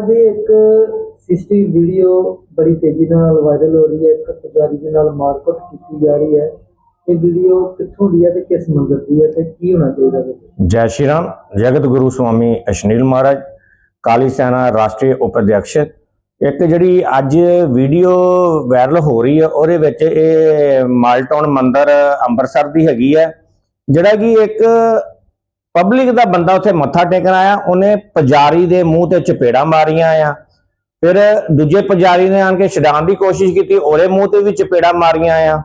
ਮਹਾਰਾਜ ਇੱਕ ਸਿਸਟੀ ਵੀਡੀਓ ਬੜੀ ਤੇਜ਼ੀ ਨਾਲ ਵਾਇਰਲ ਹੋ ਰਹੀ ਹੈ, ਇੱਕ ਪੁਜਾਰੀ ਦੇ ਨਾਲ ਮਾਰਕੁੱਟ ਕੀਤੀ ਜਾ ਰਹੀ ਹੈ। ਇਹ ਵੀਡੀਓ ਕਿੱਥੋਂ ਦੀ ਹੈ ਤੇ ਕਿਸ ਮੰਦਰ ਦੀ ਹੈ ਤੇ ਕੀ ਹੋਣਾ ਚਾਹੀਦਾ ਜੈ ਸ਼੍ਰੀ ਰਾਮ, ਜਗਤ ਗੁਰੂ ਸਵਾਮੀ ਅਸ਼ਨੀਲ ਮਹਾਰਾਜ, ਕਾਲੀ ਸੈਨਾ ਰਾਸ਼ਟਰੀ ਉਪਾਧਿਅਕਸ਼। ਇੱਕ ਜਿਹੜੀ ਅੱਜ ਵੀਡੀਓ ਵਾਇਰਲ ਹੋ ਰਹੀ ਹੈ, ਉਹਦੇ ਵਿੱਚ ਇਹ ਮਾਲਟਾਊਨ ਮੰਦਿਰ ਅੰਮ੍ਰਿਤਸਰ ਦੀ ਹੈਗੀ ਹੈ, ਜਿਹੜਾ ਕਿ ਇੱਕ ਪਬਲਿਕ ਦਾ ਬੰਦਾ ਉੱਥੇ ਮੱਥਾ ਟੇਕਣ ਆਇਆ, ਉਹਨੇ ਪੁਜਾਰੀ ਦੇ ਮੂੰਹ ਤੇ ਚਪੇੜਾ ਮਾਰੀਆਂ ਆ। ਫਿਰ ਦੂਜੇ ਪੁਜਾਰੀ ਨੇ ਆਣ ਕੇ ਛਡਾਉਣ ਦੀ ਕੋਸ਼ਿਸ਼ ਕੀਤੀ, ਉਹਦੇ ਮੂੰਹ ਤੇ ਵੀ ਚਪੇੜਾ ਮਾਰੀਆਂ ਆ।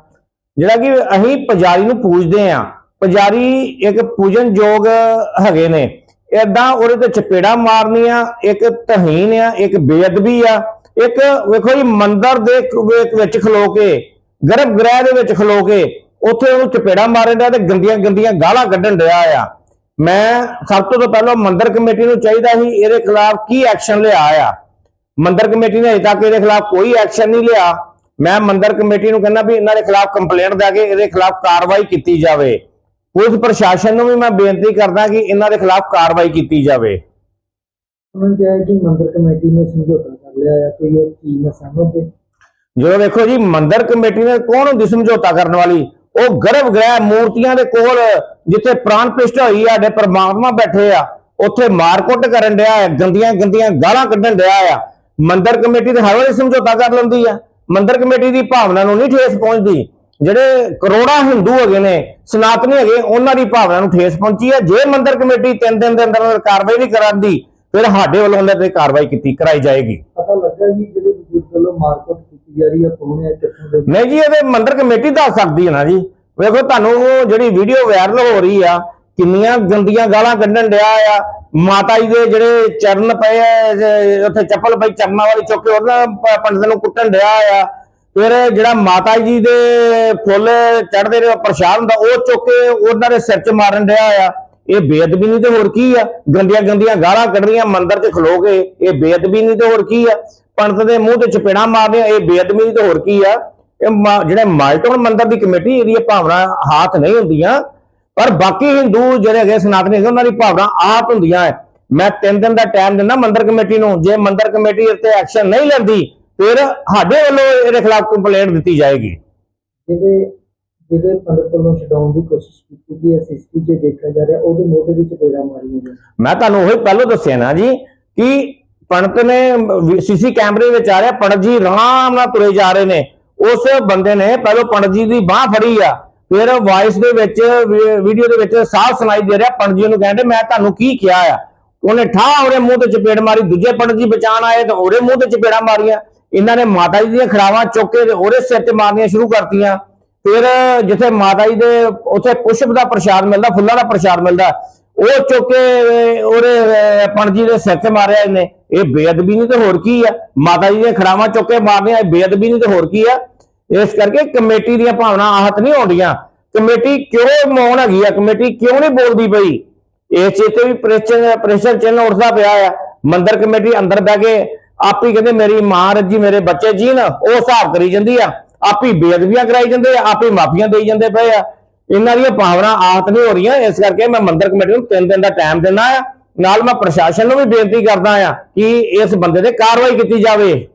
ਜਿਹੜਾ ਕਿ ਅਸੀਂ ਪੁਜਾਰੀ ਨੂੰ ਪੂਜਦੇ ਆ। ਪੁਜਾਰੀ ਇੱਕ ਪੂਜਨਯੋਗ ਹੈਗੇ ਨੇ। ਏਦਾਂ ਉਹਦੇ ਤੇ ਚਪੇੜਾ ਮਾਰਨੀਆਂ, ਇੱਕ ਤਹੀਨ ਆ, ਇੱਕ ਬੇਅਦਬੀ ਆ। ਇੱਕ ਵੇਖੋ ਜੀ, ਮੰਦਰ ਦੇ ਵਿੱਚ- ਖਲੋ ਕੇ, ਗਰਭ ਗ੍ਰਹਿ ਦੇ ਵਿੱਚ ਖਲੋ ਕੇ, ਉੱਥੇ ਉਹਨੂੰ ਚਪੇੜਾ ਮਾਰਨ ਡਿਆ ਤੇ ਗੰਦੀਆਂ ਗੰਦੀਆਂ ਗਾਲਾਂ ਕੱਢਣ ਰਿਹਾ ਆ। ਮੈਂ ਸਭ ਤੋਂ ਪਹਿਲਾਂ ਮੰਦਰ ਕਮੇਟੀ ਨੂੰ ਚਾਹੀਦਾ ਸੀ ਇਹਦੇ ਖਿਲਾਫ ਕੀ ਐਕਸ਼ਨ ਲਿਆ ਆ ਮੰਦਰ ਕਮੇਟੀ ਨੇ ਅਜੇ ਤੱਕ ਇਹਦੇ ਖਿਲਾਫ ਕੋਈ ਐਕਸ਼ਨ ਨਹੀਂ ਲਿਆ। ਮੈਂ ਮੰਦਰ ਕਮੇਟੀ ਨੂੰ ਕਹਿੰਦਾ ਵੀ ਇਹਨਾਂ ਦੇ ਖਿਲਾਫ ਕੰਪਲੇਂਟ ਦੇ ਕੇ ਇਹਦੇ ਖਿਲਾਫ ਕਾਰਵਾਈ ਕੀਤੀ ਜਾਵੇ। ਪੁਲਿਸ ਪ੍ਰਸ਼ਾਸਨ ਨੂੰ ਵੀ ਮੈਂ ਬੇਨਤੀ ਕਰਦਾ ਕਿ ਇਹਨਾਂ ਦੇ ਖਿਲਾਫ ਕਾਰਵਾਈ ਕੀਤੀ ਜਾਵੇ। ਉਹਨਾਂ ਨੇ ਕਿਹਾ ਕਿ ਮੰਦਰ ਕਮੇਟੀ ਨੇ ਸਮਝੌਤਾ ਕਰ ਲਿਆ ਹੈ ਕੋਈ ਇਸ ਚੀਜ਼ ਨਾਲ ਸਹਿਮਤ ਹੈ ਜਦੋਂ ਵੇਖੋ ਜੀ ਮੰਦਰ ਕਮੇਟੀ ਨੇ ਕੌਣ ਹੁੰਦੀ ਸਮਝੌਤਾ ਕਰਨ ਵਾਲੀ? ਉਹ ਗਰਭ ਗ੍ਰਹਿ ਮੂਰਤੀਆਂ ਦੇ ਕੋਲ ਜਿੱਥੇ ਪ੍ਰਾਣ ਪ੍ਰਤਿਸ਼ਠਾ ਹੋਈ ਆ ਸਾਡੇ ਪ੍ਰਮਾਤਮਾ ਬੈਠੇ ਆ ਉੱਥੇ ਮਾਰਕੁੱਟ ਕਰਨ ਡਿਆ ਹੈ ਗੰਦੀਆਂ ਗੰਦੀਆਂ ਗਾਲਾਂ ਕੱਢਣ ਡਿਆ ਆ। ਮੰਦਰ ਕਮੇਟੀ ਤੇ ਹਰ ਵਾਰੀ ਸਮਝੌਤਾ ਕਰ ਲੈਂਦੀ ਆ। ਮੰਦਰ ਕਮੇਟੀ ਦੀ ਭਾਵਨਾ ਨੂੰ ਨਹੀਂ ਠੇਸ ਪਹੁੰਚਦੀ। ਜਿਹੜੇ ਕਰੋੜਾਂ ਹਿੰਦੂ ਹੈਗੇ ਨੇ ਸਨਾਤਨੀ ਹੈਗੇ ਉਹਨਾਂ ਦੀ ਭਾਵਨਾ ਨੂੰ ਠੇਸ ਪਹੁੰਚੀ ਹੈ ਜੇ ਮੰਦਰ ਕਮੇਟੀ ਤਿੰਨ ਦਿਨ ਦੇ ਅੰਦਰ ਅੰਦਰ ਕਾਰਵਾਈ ਨਹੀਂ ਕਰਾਂਦੀ ਫਿਰ ਸਾਡੇ ਵੱਲੋਂ ਉਹਨਾਂ ਤੇ ਕਾਰਵਾਈ ਕੀਤੀ ਕਰਾਈ ਜਾਏਗੀ। ਪਤਾ ਲੱਗਾ ਜੀ ਜਿਹੜੇ ਬਜ਼ੁਰਗ ਵੱਲੋਂ ਮਾਰਕੁੱਟ ਕੀਤੀ ਜਾ ਰਹੀ ਹੈ ਕੌਣ ਹੈ ਕਿੱਥੋਂ ਦੇ ਨਹੀਂ ਜੀ ਇਹਦੇ ਮੰਦਰ ਕਮੇਟੀ ਦੱਸ ਸਕਦੀ ਹੈ ਨਾ ਜੀ। ਵੇਖੋ, ਤੁਹਾਨੂੰ ਜਿਹੜੀ ਵੀਡੀਓ ਵਾਇਰਲ ਹੋ ਰਹੀ ਆ, ਕਿੰਨੀਆਂ ਗੰਦੀਆਂ ਗਾਲਾਂ ਕੱਢਣ ਡਿਆ ਆ। ਮਾਤਾ ਜੀ ਦੇ ਜਿਹੜੇ ਚਰਨ ਪਏ ਆ ਉੱਥੇ ਚੱਪਲ ਪਈ, ਚਰਨਾਂ ਵਾਲੀ ਚੁੱਕ ਕੇ ਉਹਨਾਂ ਪ- ਪੰਡਤ ਨੂੰ ਕੁੱਟਣ ਡਿਆ ਆ। ਫਿਰ ਜਿਹੜਾ ਮਾਤਾ ਜੀ ਦੇ ਫੁੱਲ ਚੜਦੇ ਨੇ ਪ੍ਰਸ਼ਾਦ ਹੁੰਦਾ, ਉਹ ਚੁੱਕ ਕੇ ਉਹਨਾਂ ਦੇ ਸਿਰ 'ਚ ਮਾਰਨ ਡਿਆ ਆ। ਇਹ ਬੇਅਦਬੀ ਨਹੀਂ ਤੇ ਹੋਰ ਕੀ ਆ? ਗੰਦੀਆਂ ਗੰਦੀਆਂ ਗਾਲਾਂ ਕੱਢਣੀਆਂ ਮੰਦਰ 'ਚ ਖਲੋ ਕੇ, ਇਹ ਬੇਅਦਬੀ ਨਹੀਂ ਤੇ ਹੋਰ ਕੀ ਆ? ਪੰਡਤ ਦੇ ਮੂੰਹ ਤੇ ਚਪੇੜਾਂ ਮਾਰਨੀਆਂ, ਇਹ ਬੇਅਦਬੀ ਨਹੀਂ ਤੇ ਹੋਰ ਕੀ ਆ? ਇਹ ਜਿਹੜੇ ਮਾਲਟਨ ਮੰਦਰ ਦੀ ਕਮੇਟੀ ਇਹਦੀ ਭਾਵਨਾ ਹਾਥ ਨਹੀਂ ਹੁੰਦੀਆਂ। ਪਰ ਬਾਕੀ ਹਿੰਦੂ ਜਿਹੜੇ ਹੈਗੇ ਸਨਾਤਨੀ ਹੈਗੇ ਉਹਨਾਂ ਦੀ ਭਾਵਨਾ ਆਪ ਹੁੰਦੀਆਂ ਹੈ ਮੈਂ 3 ਦਿਨ ਦਾ ਟਾਈਮ ਦਿੰਦਾ ਮੰਦਰ ਕਮੇਟੀ ਨੂੰ। ਜੇ ਮੰਦਰ ਕਮੇਟੀ ਇਹ ਤੇ ਐਕਸ਼ਨ ਨਹੀਂ ਲੈਂਦੀ ਫਿਰ ਸਾਡੇ ਵੱਲੋਂ ਇਹਦੇ ਖਿਲਾਫ ਕੰਪਲੇਂਟ ਦਿੱਤੀ ਜਾਏਗੀ। ਜਿਹਦੇ ਜਿਹਦੇ ਪੰਡਤ ਵੱਲੋਂ ਛਡਾਉਣ ਦੀ ਕੋਸ਼ਿਸ਼ ਕੀਤੀ ਗਈ ਹੈ ਸਿਸਟੀ 'ਚ ਦੇਖਿਆ ਜਾ ਰਿਹਾ ਉਹਦੇ ਮੋਢੇ ਵਿੱਚ ਪੇੜਾ ਮਾਰੀਆਂ ਗਈਆਂ ਮੈਂ ਤੁਹਾਨੂੰ ਉਹੀ ਪਹਿਲਾਂ ਦੱਸਿਆ ਨਾ ਜੀ ਕਿ ਪੰਡਤ ਨੇ ਸੀਸੀ ਕੈਮਰੇ ਵਿੱਚ ਆ ਰਿਹਾ ਪੰਡਤ ਜੀ ਆਰਾਮ ਨਾਲ ਤੁਰੇ ਜਾ ਰਹੇ ਨੇ। ਉਸ ਬੰਦੇ ਨੇ ਪਹਿਲਾਂ ਪੰਡਤ ਜੀ ਦੀ ਬਾਹ ਫੜੀ ਆ ਫਿਰ ਵਾਇਸ ਦੇ ਵਿੱਚ ਵੀਡੀਓ ਦੇ ਵਿੱਚ ਸਾਫ਼ ਸੁਣਾਈ ਦੇ ਰਿਹਾ ਪੰਡਤ ਜੀ ਨੂੰ ਕਹਿੰਦੇ ਮੈਂ ਤੁਹਾਨੂੰ ਕੀ ਕਿਹਾ ਆ? ਉਹਨੇ ਠਾ ਉਹਦੇ ਮੂੰਹ ਤੇ ਚਪੇੜ ਮਾਰੀ ਦੂਜੇ ਪੰਡਤ ਜੀ ਬਚਾਣ ਆਏ ਤਾਂ ਉਹਦੇ ਮੂੰਹ ਤੇ ਚਪੇੜਾਂ ਮਾਰੀਆਂ। ਇਹਨਾਂ ਨੇ ਮਾਤਾ ਜੀ ਦੀਆਂ ਖਰਾਵਾਂ ਚੁੱਕ ਕੇ ਤੇ ਉਹਦੇ ਸਿਰ ਤੇ ਮਾਰਨੀਆਂ ਸ਼ੁਰੂ ਕਰਤੀਆਂ। ਫਿਰ ਜਿੱਥੇ ਮਾਤਾ ਜੀ ਦੇ ਉੱਥੇ ਪੁਸ਼ਪ ਦਾ ਪ੍ਰਸ਼ਾਦ ਮਿਲਦਾ ਫੁੱਲਾਂ ਦਾ ਪ੍ਰਸ਼ਾਦ ਮਿਲਦਾ ਉਹ ਚੁੱਕ ਕੇ ਉਹਦੇ ਅਹ, ਪੰਡਤ ਜੀ ਦੇ ਸਿਰ ਤੇ ਮਾਰਿਆ ਇਹਨੇ। ਇਹ ਬੇਅਦਬੀ ਨਹੀਂ ਤੇ ਹੋਰ ਕੀ ਆ? ਮਾਤਾ ਜੀ ਦੀਆਂ ਖਰਾਵਾਂ ਚੁੱਕ ਕੇ ਮਾਰਨੀਆਂ ਇਹ ਬੇਅਦਬੀ ਨਹੀਂ ਤੇ ਹੋਰ ਕੀ ਆ? ਇਸ ਕਰਕੇ ਕਮੇਟੀ ਦੀਆਂ ਭਾਵਨਾ ਆਹਤ ਨਹੀਂ ਆਉਂਦੀਆਂ। ਕਮੇਟੀ ਕਿਉਂ ਮੌਨ ਹੈਗੀ ਆ? ਕਮੇਟੀ ਕਿਉਂ ਨਹੀਂ ਬੋਲਦੀ ਪਈ? ਇਸ ਚੀਜ਼ ਤੇ ਵੀ ਪ੍ਰੈਸ਼ਰ ਪ੍ਰੈਸ਼ਰ ਚਿੰਨ੍ਹ ਉੱਠਦਾ ਪਿਆ ਆ। ਮੰਦਰ ਕਮੇਟੀ ਅੰਦਰ ਬਹਿ ਕੇ ਆਪ ਹੀ ਕਹਿੰਦੇ ਮੇਰੀ ਮਾਂ ਰੱਜੀ, ਮੇਰੇ ਬੱਚੇ ਜੀ ਜੀਣ ਉਹ ਹਿਸਾਬ ਕਰੀ ਜਾਂਦੀ ਆ। ਆਪ ਹੀ ਬੇਅਦਬੀਆਂ ਕਰਾਈ ਜਾਂਦੇ ਆ, ਆਪ ਮਾਫੀਆਂ ਦੇਈ ਜਾਂਦੇ ਪਏ ਆ। ਇਹਨਾਂ ਦੀਆਂ ਭਾਵਨਾ ਆਹਤ ਨਹੀਂ ਹੋ ਰਹੀਆਂ, ਇਸ ਕਰਕੇ ਮੈਂ ਮੰਦਰ ਕਮੇਟੀ ਨੂੰ ਤਿੰਨ ਦਿਨ ਦਾ ਟਾਈਮ ਦਿੰਦਾ ਆ। ਨਾਲ ਮੈਂ ਪ੍ਰਸ਼ਾਸਨ ਨੂੰ ਵੀ ਬੇਨਤੀ ਕਰਦਾ ਆ ਕਿ ਇਸ ਬੰਦੇ ਤੇ ਕਾਰਵਾਈ ਕੀਤੀ ਜਾਵੇ।